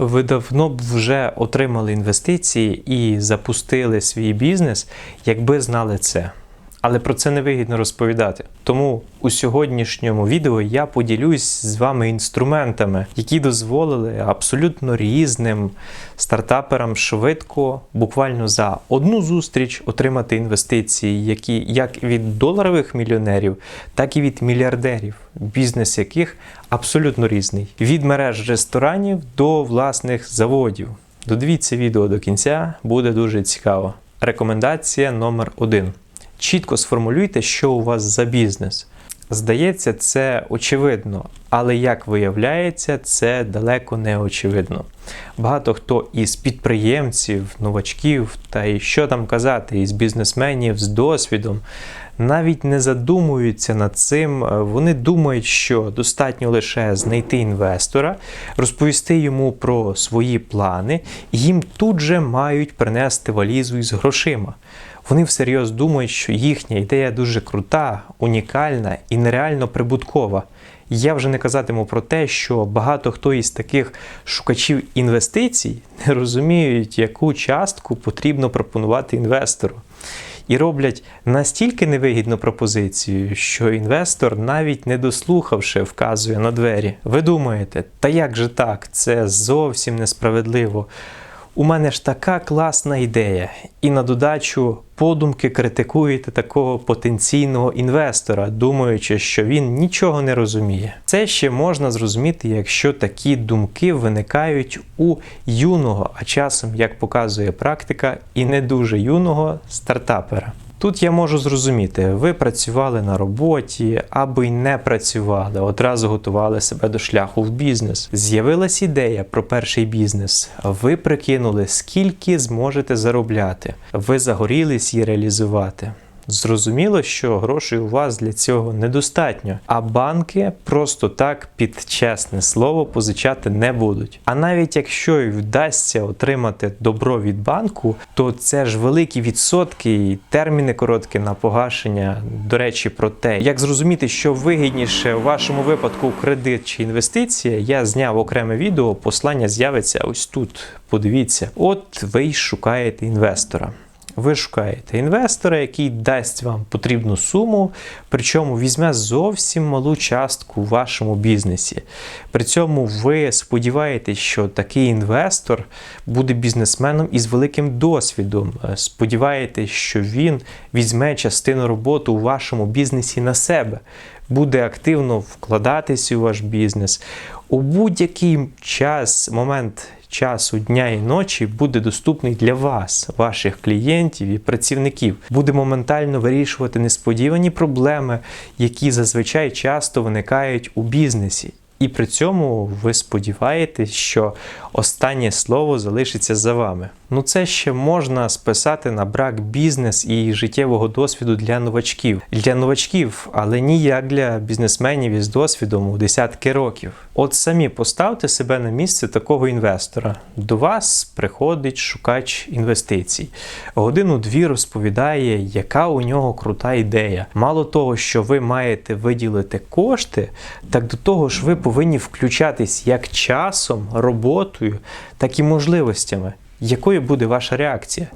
Ви давно б вже отримали інвестиції і запустили свій бізнес, якби знали це. Але про це не вигідно розповідати. Тому у сьогоднішньому відео я поділюсь з вами інструментами, які дозволили абсолютно різним стартаперам швидко, буквально за одну зустріч, отримати інвестиції, які як від доларових мільйонерів, так і від мільярдерів, бізнес яких абсолютно різний: від мереж ресторанів до власних заводів. Додивіться відео до кінця, буде дуже цікаво. Рекомендація номер один. Чітко сформулюйте, що у вас за бізнес. Здається, це очевидно, але як виявляється, це далеко не очевидно. Багато хто із підприємців, новачків та і що там казати, із бізнесменів з досвідом навіть не задумуються над цим. Вони думають, що достатньо лише знайти інвестора, розповісти йому про свої плани, і їм тут же мають принести валізу із грошима. Вони всерйоз думають, що їхня ідея дуже крута, унікальна і нереально прибуткова. Я вже не казатиму про те, що багато хто із таких шукачів інвестицій не розуміють, яку частку потрібно пропонувати інвестору. І роблять настільки невигідну пропозицію, що інвестор, навіть не дослухавши, вказує на двері. Ви думаєте, та як же так? Це зовсім несправедливо. У мене ж така класна ідея, і на додачу подумки критикуєте такого потенційного інвестора, думаючи, що він нічого не розуміє. Це ще можна зрозуміти, якщо такі думки виникають у юного, а часом, як показує практика, і не дуже юного стартапера. Тут я можу зрозуміти, ви працювали на роботі або й не працювали, одразу готували себе до шляху в бізнес. З'явилась ідея про перший бізнес. Ви прикинули, скільки зможете заробляти. Ви загорілись її реалізувати. Зрозуміло, що грошей у вас для цього недостатньо, а банки просто так під чесне слово позичати не будуть. А навіть якщо й вдасться отримати добро від банку, то це ж великі відсотки і терміни короткі на погашення. До речі, про те, як зрозуміти, що вигідніше у вашому випадку кредит чи інвестиція, я зняв окреме відео. Послання з'явиться ось тут. Подивіться, от ви й шукаєте інвестора. Ви шукаєте інвестора, який дасть вам потрібну суму, причому візьме зовсім малу частку у вашому бізнесі. При цьому ви сподіваєтесь, що такий інвестор буде бізнесменом із великим досвідом. Сподіваєтесь, що він візьме частину роботи у вашому бізнесі на себе, буде активно вкладатись у ваш бізнес. У будь-який час, момент часу дня і ночі буде доступний для вас, ваших клієнтів і працівників. Буде моментально вирішувати несподівані проблеми, які зазвичай часто виникають у бізнесі. І при цьому ви сподіваєтесь, що останнє слово залишиться за вами. Ну це ще можна списати на брак бізнес і життєвого досвіду для новачків. Для новачків, але ніяк для бізнесменів із досвідом у десятки років. От самі поставте себе на місце такого інвестора. До вас приходить шукач інвестицій. Годину-дві розповідає, яка у нього крута ідея. Мало того, що ви маєте виділити кошти, так до того ж ви повинні включатись як часом, роботою, так і можливостями. Якою буде ваша реакція?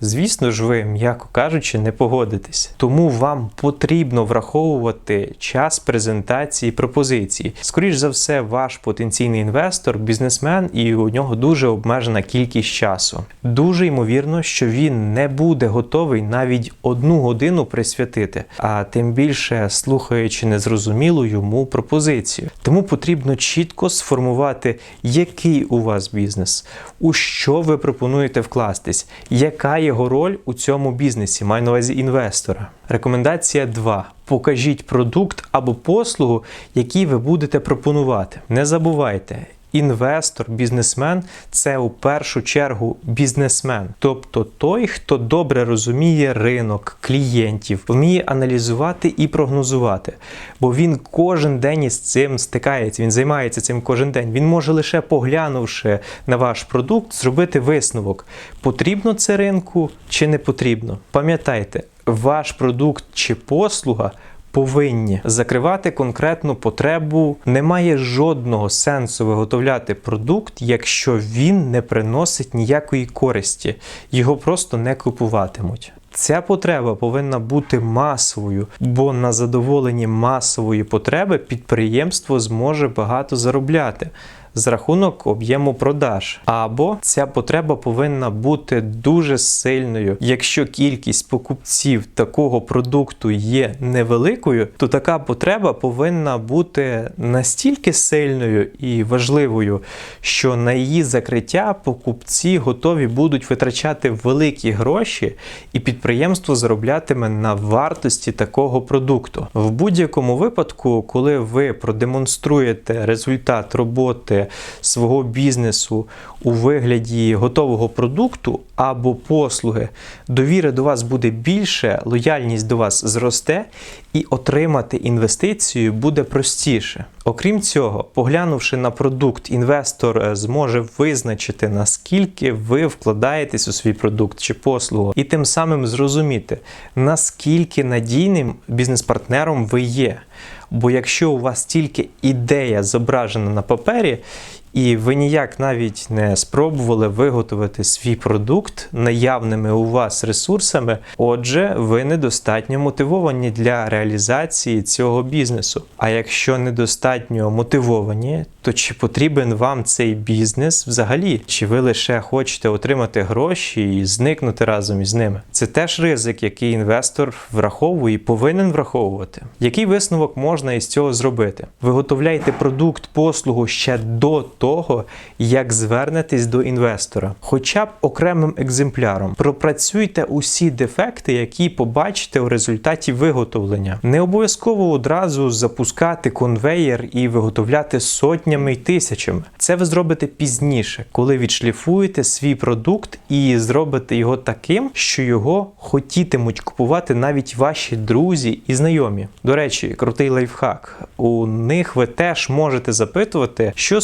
Звісно ж, ви, м'яко кажучи, не погодитесь. Тому вам потрібно враховувати час презентації пропозиції. Скоріш за все, ваш потенційний інвестор, бізнесмен, і у нього дуже обмежена кількість часу. Дуже ймовірно, що він не буде готовий навіть одну годину присвятити, а тим більше слухаючи незрозумілу йому пропозицію. Тому потрібно чітко сформувати, який у вас бізнес, у що ви пропонуєте вкластись, яка його роль у цьому бізнесі, маю на увазі інвестора. Рекомендація 2. Покажіть продукт або послугу, який ви будете пропонувати. Не забувайте. Інвестор, бізнесмен це у першу чергу бізнесмен, тобто той, хто добре розуміє ринок, клієнтів, вміє аналізувати і прогнозувати. Бо він кожен день із цим стикається, він займається цим кожен день. Він може лише поглянувши на ваш продукт, зробити висновок: потрібно це ринку чи не потрібно. Пам'ятайте, ваш продукт чи послуга повинні закривати конкретну потребу. Немає жодного сенсу виготовляти продукт, якщо він не приносить ніякої користі, його просто не купуватимуть. Ця потреба повинна бути масовою, бо на задоволенні масової потреби підприємство зможе багато заробляти з рахунок об'єму продаж. Або ця потреба повинна бути дуже сильною. Якщо кількість покупців такого продукту є невеликою, то така потреба повинна бути настільки сильною і важливою, що на її закриття покупці готові будуть витрачати великі гроші, і підприємство зароблятиме на вартості такого продукту. В будь-якому випадку, коли ви продемонструєте результат роботи свого бізнесу у вигляді готового продукту або послуги, довіри до вас буде більше, лояльність до вас зросте, і отримати інвестицію буде простіше. Окрім цього, поглянувши на продукт, інвестор е, зможе визначити, наскільки ви вкладаєтесь у свій продукт чи послугу, і тим самим зрозуміти, наскільки надійним бізнес-партнером ви є. Бо якщо у вас тільки ідея зображена на папері, і ви ніяк навіть не спробували виготовити свій продукт наявними у вас ресурсами, отже, ви недостатньо мотивовані для реалізації цього бізнесу. А якщо недостатньо мотивовані, то чи потрібен вам цей бізнес взагалі? Чи ви лише хочете отримати гроші і зникнути разом із ними? Це теж ризик, який інвестор враховує і повинен враховувати. Який висновок можна із цього зробити? Виготовляйте продукт, послугу ще до того, як звернетесь до інвестора, хоча б окремим екземпляром. Пропрацюйте усі дефекти, які побачите у результаті виготовлення. Не обов'язково одразу запускати конвеєр і виготовляти сотнями й тисячами. Це ви зробите пізніше, коли відшліфуєте свій продукт і зробите його таким, що його хотітимуть купувати навіть ваші друзі і знайомі. До речі, крутий лайфхак. У них ви теж можете запитувати, що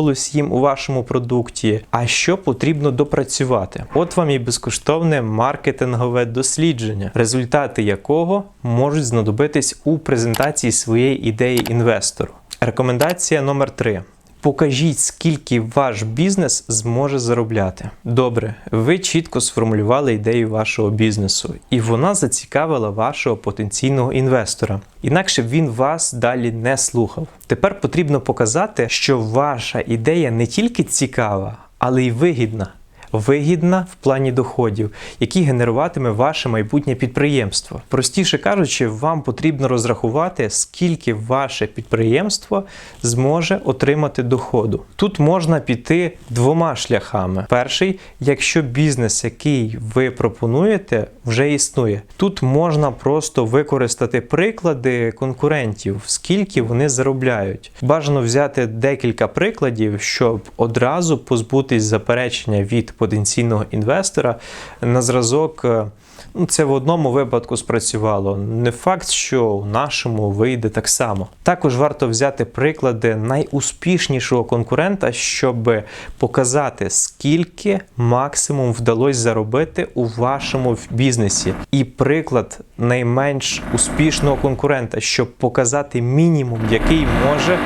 сподобалось їм у вашому продукті, а що потрібно допрацювати. От вам і безкоштовне маркетингове дослідження, результати якого можуть знадобитись у презентації своєї ідеї інвестору. Рекомендація номер 3 Покажіть, скільки ваш бізнес зможе заробляти. Добре, ви чітко сформулювали ідею вашого бізнесу, і вона зацікавила вашого потенційного інвестора. Інакше він вас далі не слухав. Тепер потрібно показати, що ваша ідея не тільки цікава, але й вигідна вигідна в плані доходів, які генеруватиме ваше майбутнє підприємство. Простіше кажучи, вам потрібно розрахувати, скільки ваше підприємство зможе отримати доходу. Тут можна піти двома шляхами. Перший, якщо бізнес, який ви пропонуєте, вже існує. Тут можна просто використати приклади конкурентів, скільки вони заробляють. Бажано взяти декілька прикладів, щоб одразу позбутись заперечення від потенційного інвестора на зразок. Е, ну, це в одному випадку спрацювало. Не факт, що у нашому вийде так само. Також варто взяти приклади найуспішнішого конкурента, щоб показати, скільки максимум вдалося заробити у вашому бізнесі. І приклад найменш успішного конкурента, щоб показати мінімум, який може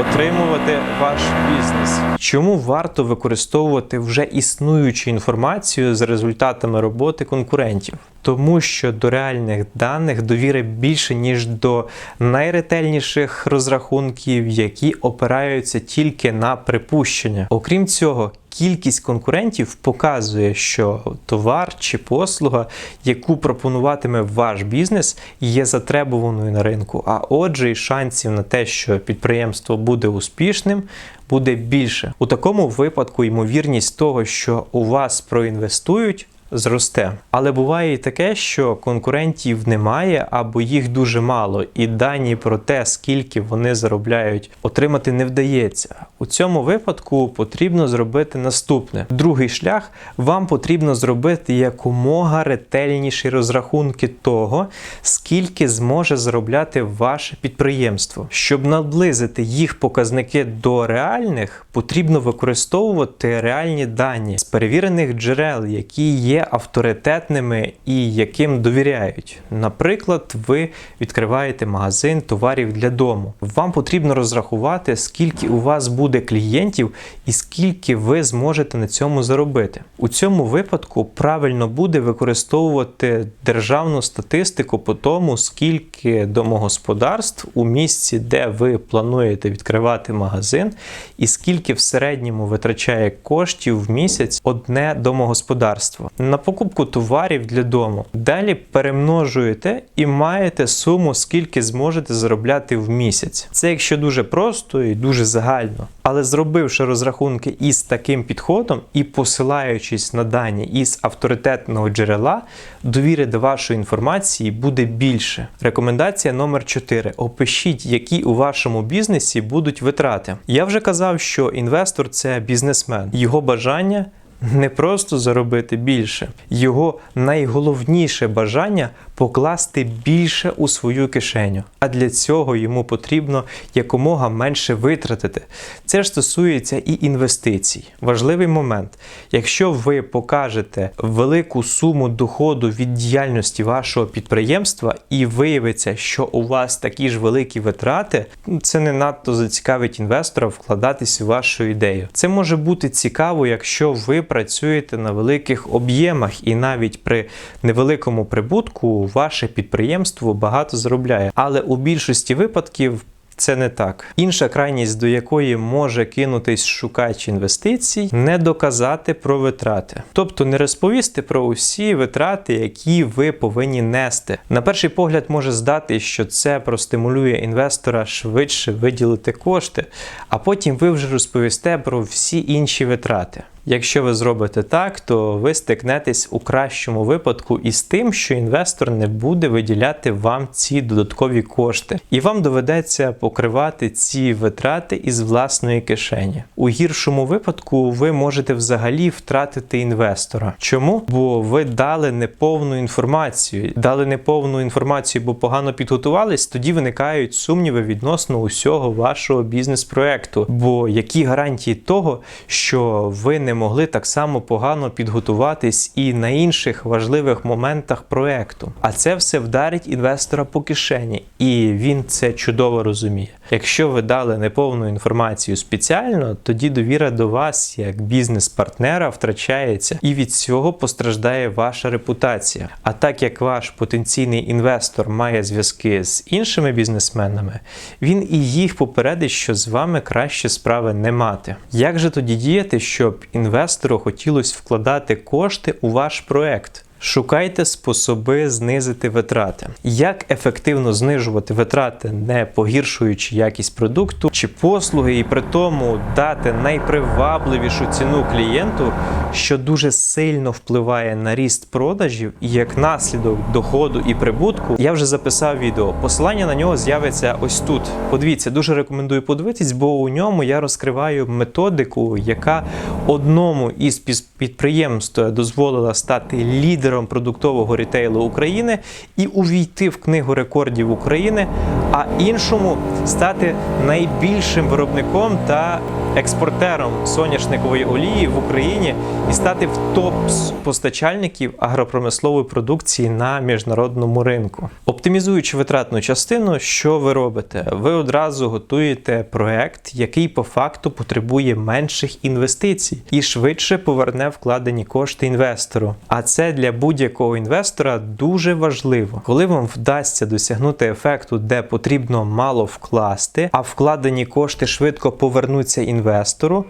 отримувати ваш бізнес. Чому варто використовувати вже існуючу інформацію з результатами роботи конкурентів? Тому що до реальних даних довіри більше ніж до найретельніших розрахунків, які опираються тільки на припущення. Окрім цього, кількість конкурентів показує, що товар чи послуга, яку пропонуватиме ваш бізнес, є затребуваною на ринку. А отже, і шансів на те, що підприємство буде успішним, буде більше. У такому випадку ймовірність того, що у вас проінвестують зросте. Але буває і таке, що конкурентів немає або їх дуже мало, і дані про те, скільки вони заробляють, отримати не вдається. У цьому випадку потрібно зробити наступне: другий шлях вам потрібно зробити якомога ретельніші розрахунки того, скільки зможе заробляти ваше підприємство. Щоб наблизити їх показники до реальних, потрібно використовувати реальні дані з перевірених джерел, які є авторитетними і яким довіряють. Наприклад, ви відкриваєте магазин товарів для дому. Вам потрібно розрахувати, скільки у вас буде клієнтів і скільки ви зможете на цьому заробити. У цьому випадку правильно буде використовувати державну статистику по тому, скільки домогосподарств у місці, де ви плануєте відкривати магазин, і скільки в середньому витрачає коштів в місяць одне домогосподарство на покупку товарів для дому. Далі перемножуєте і маєте суму, скільки зможете заробляти в місяць. Це якщо дуже просто і дуже загально. Але зробивши розрахунки із таким підходом і посилаючись на дані із авторитетного джерела, довіри до вашої інформації буде більше. Рекомендація номер 4. Опишіть, які у вашому бізнесі будуть витрати. Я вже казав, що інвестор це бізнесмен. Його бажання не просто заробити більше, його найголовніше бажання покласти більше у свою кишеню. А для цього йому потрібно якомога менше витратити. Це ж стосується і інвестицій. Важливий момент. Якщо ви покажете велику суму доходу від діяльності вашого підприємства і виявиться, що у вас такі ж великі витрати, це не надто зацікавить інвестора вкладатись у вашу ідею. Це може бути цікаво, якщо ви працюєте на великих об'ємах і навіть при невеликому прибутку ваше підприємство багато заробляє. Але у більшості випадків це не так. Інша крайність, до якої може кинутись шукач інвестицій, не доказати про витрати, тобто не розповісти про усі витрати, які ви повинні нести. На перший погляд може здати, що це простимулює інвестора швидше виділити кошти, а потім ви вже розповісте про всі інші витрати. Якщо ви зробите так, то ви стикнетесь у кращому випадку із тим, що інвестор не буде виділяти вам ці додаткові кошти, і вам доведеться покривати ці витрати із власної кишені. У гіршому випадку ви можете взагалі втратити інвестора. Чому? Бо ви дали неповну інформацію, дали неповну інформацію, бо погано підготувались, тоді виникають сумніви відносно усього вашого бізнес-проекту. Бо які гарантії того, що ви не могли так само погано підготуватись і на інших важливих моментах проекту. А це все вдарить інвестора по кишені, і він це чудово розуміє. Якщо ви дали неповну інформацію спеціально, тоді довіра до вас як бізнес-партнера втрачається, і від цього постраждає ваша репутація. А так як ваш потенційний інвестор має зв'язки з іншими бізнесменами, він і їх попередить, що з вами краще справи не мати. Як же тоді діяти, щоб інвестору хотілося вкладати кошти у ваш проект? Шукайте способи знизити витрати. Як ефективно знижувати витрати, не погіршуючи якість продукту чи послуги, і при тому дати найпривабливішу ціну клієнту, що дуже сильно впливає на ріст продажів і як наслідок доходу і прибутку, я вже записав відео. Посилання на нього з'явиться ось тут. Подивіться, дуже рекомендую подивитись, бо у ньому я розкриваю методику, яка одному із підприємств дозволила стати лідером лідером продуктового рітейлу України і увійти в книгу рекордів України, а іншому стати найбільшим виробником та експортером соняшникової олії в Україні і стати в топ постачальників агропромислової продукції на міжнародному ринку. Оптимізуючи витратну частину, що ви робите? Ви одразу готуєте проект, який по факту потребує менших інвестицій і швидше поверне вкладені кошти інвестору. А це для будь-якого інвестора дуже важливо, коли вам вдасться досягнути ефекту, де потрібно мало вкласти, а вкладені кошти швидко повернуться інвестору,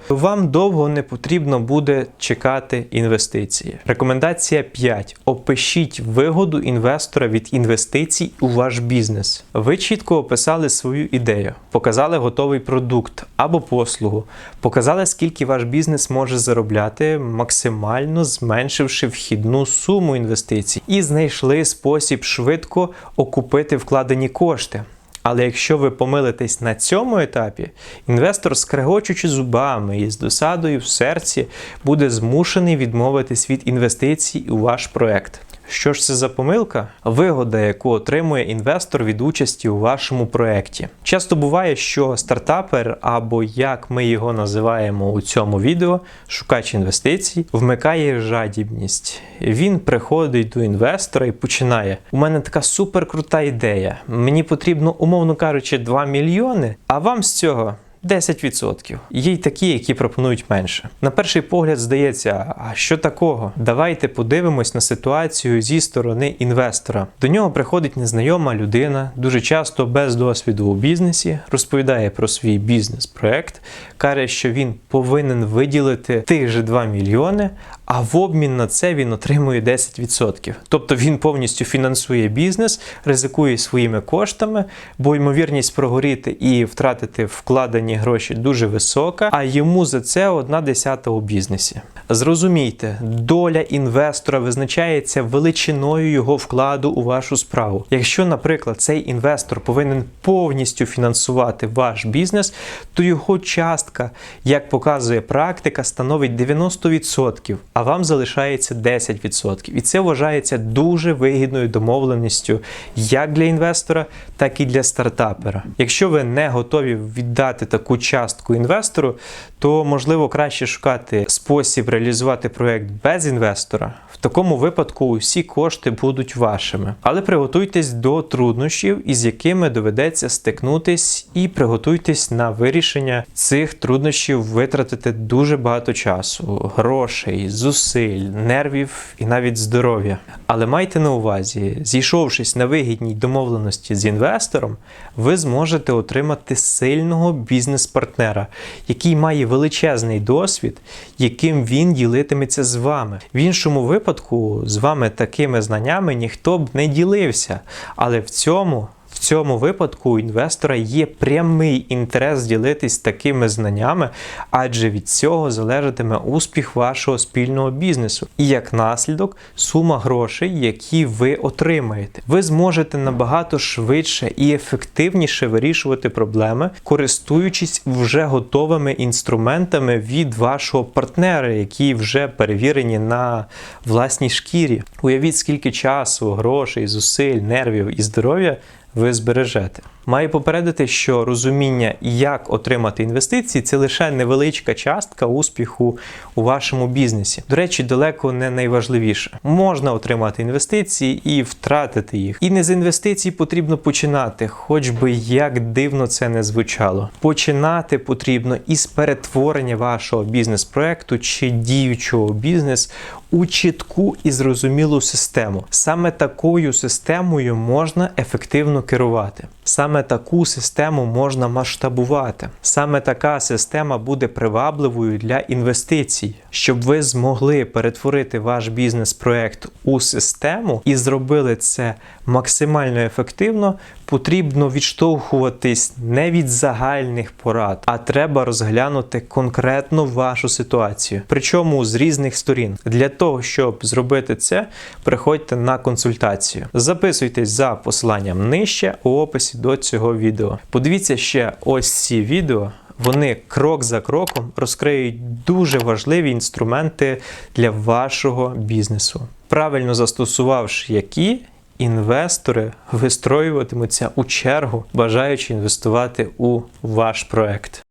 то вам довго не потрібно буде чекати інвестиції. Рекомендація 5. Опишіть вигоду інвестора від інвестицій у ваш бізнес. Ви чітко описали свою ідею, показали готовий продукт або послугу, показали, скільки ваш бізнес може заробляти, максимально зменшивши вхідну суму інвестицій і знайшли спосіб швидко окупити вкладені кошти. Але якщо ви помилитесь на цьому етапі, інвестор, скрегочучи зубами і з досадою в серці, буде змушений відмовитись від інвестицій у ваш проект. Що ж це за помилка? Вигода, яку отримує інвестор від участі у вашому проєкті. Часто буває, що стартапер, або як ми його називаємо у цьому відео, шукач інвестицій, вмикає жадібність. Він приходить до інвестора і починає: У мене така суперкрута ідея. Мені потрібно, умовно кажучи, 2 мільйони, а вам з цього. 10%. Є й такі, які пропонують менше. На перший погляд здається, а що такого? Давайте подивимось на ситуацію зі сторони інвестора. До нього приходить незнайома людина, дуже часто без досвіду у бізнесі, розповідає про свій бізнес-проект, каже, що він повинен виділити тих же 2 мільйони, а в обмін на це він отримує 10%. Тобто він повністю фінансує бізнес, ризикує своїми коштами, бо ймовірність прогоріти і втратити вкладені гроші дуже висока, а йому за це одна десята у бізнесі. Зрозумійте, доля інвестора визначається величиною його вкладу у вашу справу. Якщо, наприклад, цей інвестор повинен повністю фінансувати ваш бізнес, то його частка, як показує практика, становить 90%, вам залишається 10%. І це вважається дуже вигідною домовленістю як для інвестора, так і для стартапера. Якщо ви не готові віддати таку частку інвестору, то можливо краще шукати спосіб реалізувати проект без інвестора. В такому випадку усі кошти будуть вашими. Але приготуйтесь до труднощів, із якими доведеться стикнутись, і приготуйтесь на вирішення цих труднощів витратити дуже багато часу, грошей, зусиль, нервів і навіть здоров'я. Але майте на увазі, зійшовшись на вигідній домовленості з інвестором, ви зможете отримати сильного бізнес-партнера, який має величезний досвід, яким він ділитиметься з вами. В іншому випадку з вами такими знаннями ніхто б не ділився. Але в цьому. Цьому випадку у інвестора є прямий інтерес ділитись такими знаннями, адже від цього залежатиме успіх вашого спільного бізнесу. І як наслідок, сума грошей, які ви отримаєте. Ви зможете набагато швидше і ефективніше вирішувати проблеми, користуючись вже готовими інструментами від вашого партнера, які вже перевірені на власній шкірі. Уявіть, скільки часу, грошей, зусиль, нервів і здоров'я ви збережете. Маю попередити, що розуміння, як отримати інвестиції, це лише невеличка частка успіху у вашому бізнесі. До речі, далеко не найважливіше. Можна отримати інвестиції і втратити їх. І не з інвестицій потрібно починати, хоч би як дивно це не звучало. Починати потрібно із перетворення вашого бізнес-проекту чи діючого бізнес у чітку і зрозумілу систему. Саме такою системою можна ефективно керувати. Саме таку систему можна масштабувати. Саме така система буде привабливою для інвестицій, щоб ви змогли перетворити ваш бізнес-проект у систему і зробили це максимально ефективно. Потрібно відштовхуватись не від загальних порад, а треба розглянути конкретно вашу ситуацію, причому з різних сторін. Для того, щоб зробити це, приходьте на консультацію. Записуйтесь за посиланням нижче у описі до цього відео. Подивіться ще ось ці відео. Вони крок за кроком розкриють дуже важливі інструменти для вашого бізнесу. Правильно застосувавши які, інвестори вистроюватимуться у чергу, бажаючи інвестувати у ваш проект.